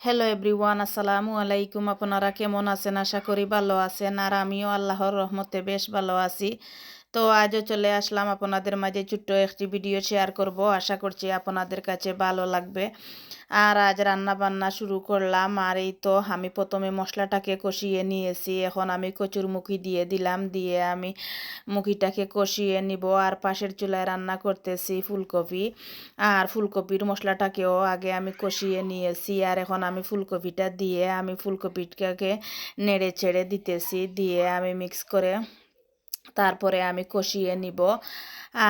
Hello everyone আসসালামু আলাইকুম আপনারা কেমন আছেন? আশা করি ভালো আছেন। আর আমিও আল্লাহর রহমতে বেশ ভালো আছি। তো আজও চলে আসলাম আপনাদের মাঝে ছোট্ট একটি ভিডিও শেয়ার করব। আশা করছি আপনাদের কাছে ভালো লাগবে। আর আজ রান্না বান্না শুরু করলাম। আর এই তো আমি প্রথমে মশলাটাকে কষিয়ে নিয়েছি। এখন আমি কচুর মুখি দিয়ে দিলাম। দিয়ে আমি মুখিটাকে কষিয়ে নিব। আর পাশের চুলায় রান্না করতেছি ফুলকপি। আর ফুলকপির মশলাটাকেও আগে আমি কষিয়ে নিয়েছি। আর এখন আমি ফুলকপিটা দিয়ে আমি ফুলকপিটাকে নেড়ে ছেড়ে দিতেছি। দিয়ে আমি মিক্স করে তারপরে আমি কষিয়ে নিব।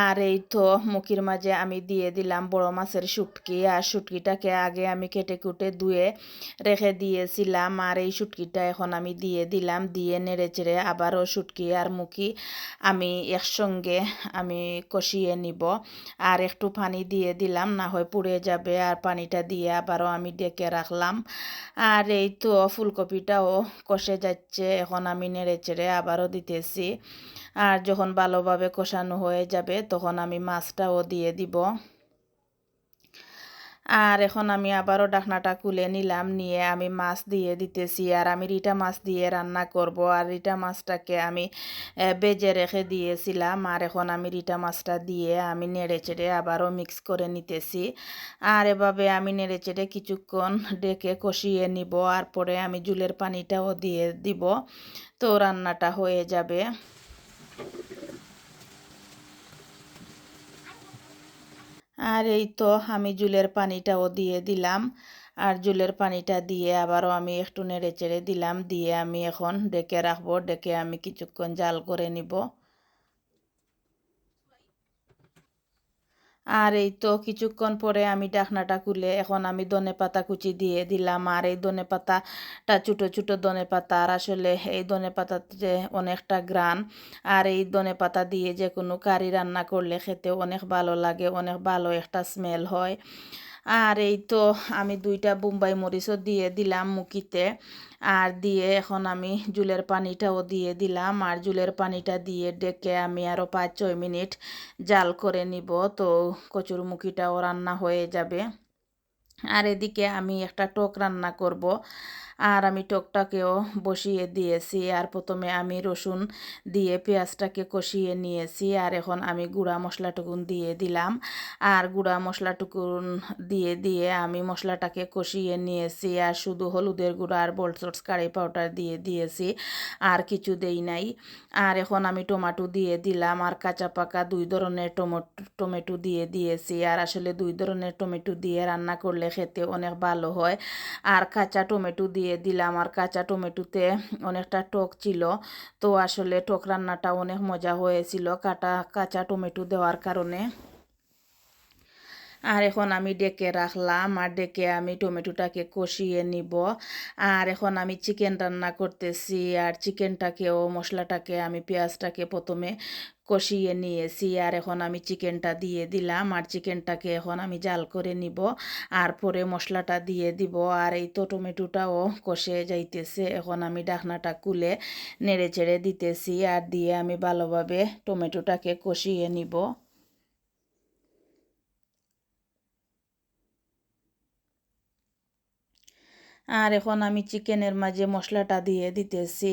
আর এই তো মুখির মাঝে আমি দিয়ে দিলাম বড় মাছের শুটকি। আর শুটকিটাকে আগে আমি কেটে কুটে ধুয়ে রেখে দিয়েছিলাম। আর এই শুটকিটা এখন আমি দিয়ে দিলাম, দিয়ে নেড়ে চেড়ে আবারও শুটকি আর মুখি আমি একসঙ্গে আমি কষিয়ে নিব। আর একটু পানি দিয়ে দিলাম, না হয় পুড়ে যাবে। আর পানিটা দিয়ে আবারও আমি ডেকে রাখলাম। আর এই তো ফুলকপিটাও কষে যাচ্ছে, এখন আমি নেড়ে চেড়ে আবারও দিতেছি। আর যখন ভালোভাবে কষানো হয়ে যাবে, তখন আমি মাছটাও দিয়ে দিব। আর এখন আমি আবারও ডাকনাটা খুলে নিলাম, নিয়ে আমি মাছ দিয়ে দিতেছি। আর আমি রিটা মাছ দিয়ে রান্না করব। আর রিটা মাছটাকে আমি বেজে রেখে দিয়েছিলাম। আর এখন আমি রিটা মাছটা দিয়ে আমি নেড়ে চেড়ে আবারও মিক্স করে নিতেছি। আর এভাবে আমি নেড়ে চেড়ে কিছুক্ষণ ডেকে কষিয়ে নিব। আর পরে আমি জুলের পানিটাও দিয়ে দিব। তো রান্নাটা হয়ে যাবে। আর এই তো আমি জুলের পানিটাও দিয়ে দিলাম। আর জুলের পানিটা দিয়ে আবারও আমি একটু নেড়ে চেড়ে দিলাম। দিয়ে আমি এখন ডেকে রাখব। ডেকে আমি কিছুক্ষণ জাল করে নিব। আর এই তো কিছুক্ষণ পরে আমি ডাকনাটা খুলে এখন আমি দনে পাতা কুচি দিয়ে দিলাম। আর এই দনে পাতাটা ছোটো ছোটো দনে পাতা আর আসলে এই দনে পাতাতে অনেকটা গ্রান আর এই দনে পাতা দিয়ে যে কোনো কারি রান্না করলে খেতে অনেক ভালো লাগে, অনেক ভালো একটা স্মেল হয়। আর এই তো আমি দুইটা বোম্বাই মরিচও দিয়ে দিলাম মুখিতে। আর দিয়ে এখন আমি জুলের পানিটাও দিয়ে দিলাম। আর জুলের পানিটা দিয়ে ডেকে আমি আরও পাঁচ, ছয় মিনিট জাল করে নিব। তো কচুর মুখিটাও রান্না হয়ে যাবে। আর এদিকে আমি একটা টক রান্না করব। আর আমি টকটাকেও বসিয়ে দিয়েছি। আর প্রথমে আমি রসুন দিয়ে পেঁয়াজটাকে কষিয়ে নিয়েছি আর এখন আমি গুঁড়া মশলাটুকুন দিয়ে দিলাম। আর গুঁড়া মশলাটুকুন দিয়ে দিয়ে আমি মশলাটাকে কষিয়ে নিয়েছি। আর শুধু হলুদের গুঁড়া আর বলসটস কারি পাউডার দিয়ে দিয়েছি। আর কিছু দেই নাই। আর এখন আমি টমাটো দিয়ে দিলাম। আর কাঁচা পাকা দুই ধরনের টমেটো দিয়ে দিয়েছি। আর আসলে দুই ধরনের টমেটো দিয়ে রান্না করলে খেতে অনেক ভালো হয়। আর কাঁচা টমেটো দিয়ে দিয়ে দিলাম আর কাঁচা টমেটোতে অনেকটা টক ছিল। তো আসলে টক রান্নাটা অনেক মজা হয়েছিল কাটা, কাঁচা টমেটো দেওয়ার কারণে। আর এখন আমি ডেকে রাখলাম, আর ডেকে আমি টমেটোটাকে কষিয়ে নিব। আর এখন আমি চিকেন রান্না করতেছি, আর চিকেনটাকেও মশলাটাকে আমি পেঁয়াজটাকে প্রথমে কষিয়ে নিয়েছি। আর এখন আমি চিকেনটা দিয়ে দিলাম, আর চিকেনটাকে এখন আমি জাল করে নিব, আর পরে মশলাটা দিয়ে দিব। আর এই তো টমেটোটাও কষে যাইতেছে, এখন আমি ডাকনাটা কুলে নেড়ে চেড়ে দিতেছি, আর দিয়ে আমি ভালোভাবে টমেটোটাকে কষিয়ে নিব। আর এখন আমি চিকেনের মাঝে মশলাটা দিয়ে দিতেছি।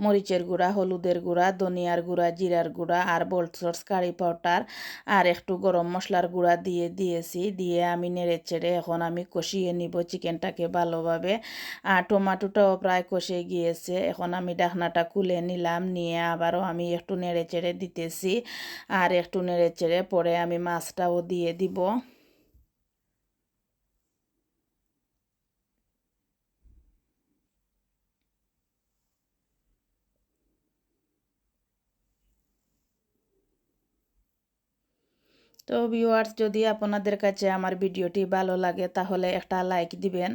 মরিচের গুঁড়া, হলুদের গুঁড়া, ধনিয়ার গুঁড়া, জিরার গুঁড়া আর বলসর্স কারি পাউডার আর একটু গরম মশলার গুঁড়া দিয়ে দিয়েছি। দিয়ে আমি নেড়ে চেড়ে এখন আমি কষিয়ে নিব চিকেনটাকে ভালোভাবে। আর টমাটোটাও প্রায় কষে গিয়েছে। এখন আমি ডাকনাটা খুলে নিলাম। নিয়ে আবারও আমি একটু নেড়ে চেড়ে দিতেছি। আর একটু নেড়ে চেড়ে পরে আমি মাছটাও দিয়ে দিব। তো ভিউয়ার্স যদি আপনাদের কাছে আমার ভিডিওটি ভালো লাগে, তাহলে একটা লাইক দিবেন।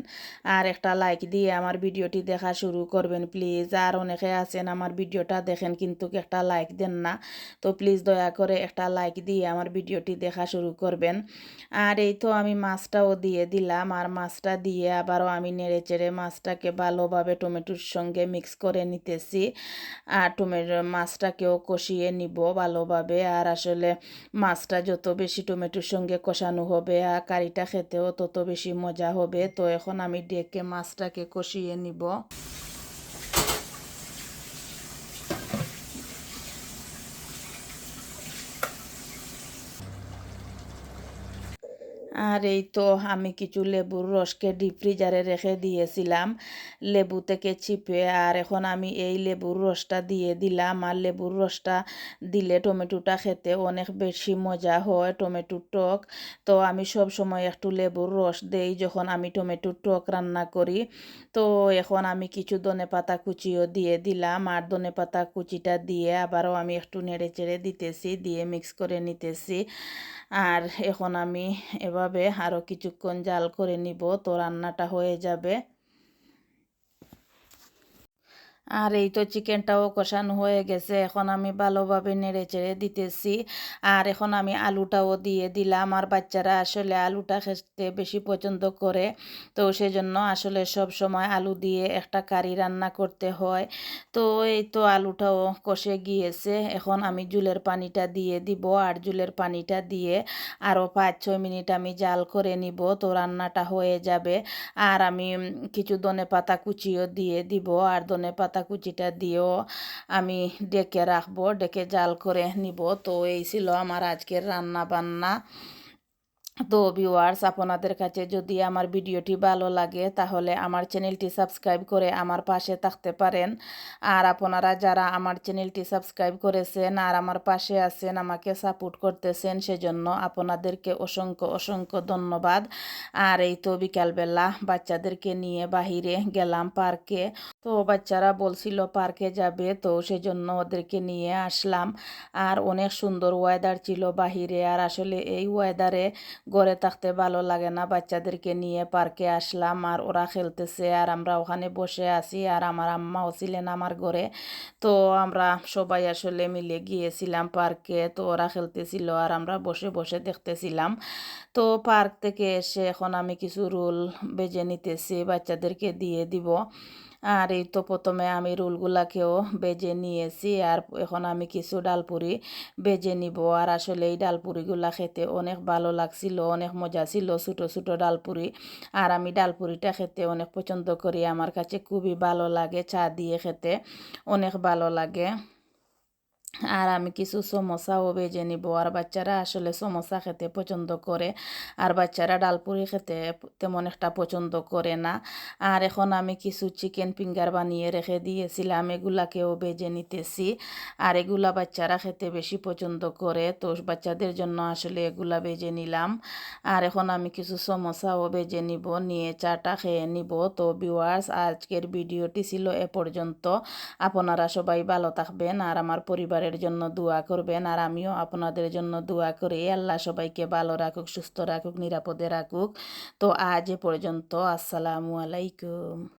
আর একটা লাইক দিয়ে আমার ভিডিওটি দেখা শুরু করবেন প্লিজ আর অনেকে আছেন আমার ভিডিওটা দেখেন কিন্তু একটা লাইক দেন না। তো প্লিজ দয়া করে একটা লাইক দিয়ে আমার ভিডিওটি দেখা শুরু করবেন। আর এই তো আমি মাছটাও দিয়ে দিলাম। আর মাছটা দিয়ে আবারও আমি নেড়ে চেড়ে মাছটাকে ভালোভাবে টমেটোর সঙ্গে মিক্স করে নিতেছি। আর টমেটো মাছটাকেও কষিয়ে নিব ভালোভাবে। আর আসলে মাছটা যত বেশি টমেটোর সঙ্গে কষানো হবে, আর কারিটা খেতেও তত বেশি মজা হবে। তো এখন আমি ডেকে মাছটাকে কষিয়ে নিব। আর এই তো আমি কিছু লেবুর রসকে ডিপ ফ্রিজারে রেখে দিয়েছিলাম। লেবু থেকে চিপে আর এখন আমি এই লেবুর রসটা দিয়ে দিলাম। আর লেবুর রসটা দিলে টমেটোটা খেতে অনেক বেশি মজা হয় টমেটোর টক। তো আমি সব সময় একটু লেবুর রস দেই যখন আমি টমেটোর টক রান্না করি। তো এখন আমি কিছু ধনে পাতা কুচিও দিয়ে দিলাম। আর ধনে পাতা কুচিটা দিয়ে আবারও আমি একটু নেড়ে চেড়ে দিতেছি, দিয়ে মিক্স করে নিতেছি। আর এখন আমি এভাবে আরও কিছুক্ষণ জাল করে নিব তো রান্নাটা হয়ে যাবে। আর এই তো চিকেনটাও কষানো হয়ে গেছে। এখন আমি ভালোভাবে নেড়ে চেড়ে দিতেছি। আর এখন আমি আলুটাও দিয়ে দিলাম। আর বাচ্চারা আসলে আলুটা খেতে বেশি পছন্দ করে। তো সেজন্য আসলে সব সময় আলু দিয়ে একটা কারি রান্না করতে হয়। তো এই তো আলুটাও কষে গিয়েছে। এখন আমি জুলের পানিটা দিয়ে দিব। আর জুলের পানিটা দিয়ে আরও পাঁচ ছয় মিনিট আমি জাল করে নিব। তো রান্নাটা হয়ে যাবে। আর আমি কিছু ধনে পাতা কুচিও দিয়ে দিব। আর ধনে পাতা পাতা কুচিটা দিয়েও আমি ডেকে রাখব, ডেকে জাল করে নিব। তো এই ছিল আমার আজকের রান্না বান্না তো ভিউয়ার্স আপনাদের কাছে যদি আমার ভিডিওটি ভালো লাগে, তাহলে আমার চ্যানেলটি সাবস্ক্রাইব করে আমার পাশে থাকতে পারেন। আর আপনারা যারা আমার চ্যানেলটি সাবস্ক্রাইব করেছেন আর আমার পাশে আছেন, আমাকে সাপোর্ট করতেছেন, সেজন্য আপনাদেরকে অসংখ্য অসংখ্য ধন্যবাদ। আর এই তো বিকালবেলা বাচ্চাদেরকে নিয়ে বাহিরে গেলাম পার্কে। তো বাচ্চারা বলছিল পার্কে যাবে, তো সেজন্য ওদেরকে নিয়ে আসলাম। আর অনেক সুন্দর ওয়েদার ছিল বাহিরে। আর আসলে এই ওয়েদারে ঘরে থাকতে ভালো লাগে না। বাচ্চাদেরকে নিয়ে পার্কে আসলাম আর ওরা খেলতেছে আর আমরা ওখানে বসে আছি আর আমার আম্মাও ছিলেন আমার ঘরে। তো আমরা সবাই আসলে মিলে গিয়েছিলাম পার্কে, তো ওরা খেলতেছিল আর আমরা বসে বসে দেখতেছিলাম। তো পার্ক থেকে এসে এখন আমি কিছু রোল বেজে নিতেছি, বাচ্চাদেরকে দিয়ে দিব। আর এই তো প্রথমে আমি রোলগুলাকেও বেজে নিয়েছি আর এখন আমি কিছু ডালপুরি বেজে নিব। আর আসলে এই ডালপুরিগুলা খেতে অনেক ভালো লাগছিল অনেক মজা ছিল ছোটো ছোটো ডালপুরি। আর আমি ডালপুরিটা খেতে অনেক পছন্দ করি। আমার কাছে খুবই ভালো লাগে, চা দিয়ে খেতে অনেক ভালো লাগে। আর আমি কিছু সমোসাও বেজে নিব। আর বাচ্চারা আসলে সমোসা খেতে পছন্দ করে। আর বাচ্চারা ডালপুরি খেতে তেমন একটা পছন্দ করে না। আর এখন আমি কিছু চিকেন ফিঙ্গার বানিয়ে রেখে দিয়েছিলাম। এগুলাকেও বেজে নিতেছি। আর এগুলা বাচ্চারা খেতে বেশি পছন্দ করে। তো বাচ্চাদের জন্য আসলে এগুলা বেজে নিলাম। আর এখন আমি কিছু সমোসাও বেজে নিব। নিয়ে চাটা খেয়ে নিব। তো বিওয়ার্স আজকের ভিডিওটি ছিল এ পর্যন্ত। আপনারা সবাই ভালো থাকবেন। আর আমার পরিবারের পরিবারের জন্য দোয়া করবেন আর আমিও আপনাদের জন্য দোয়া করি। আল্লাহ সবাইকে ভালো রাখুক, সুস্থ রাখুক, নিরাপদে রাখুক। তো আজ এ পর্যন্ত, আসসালামু আলাইকুম।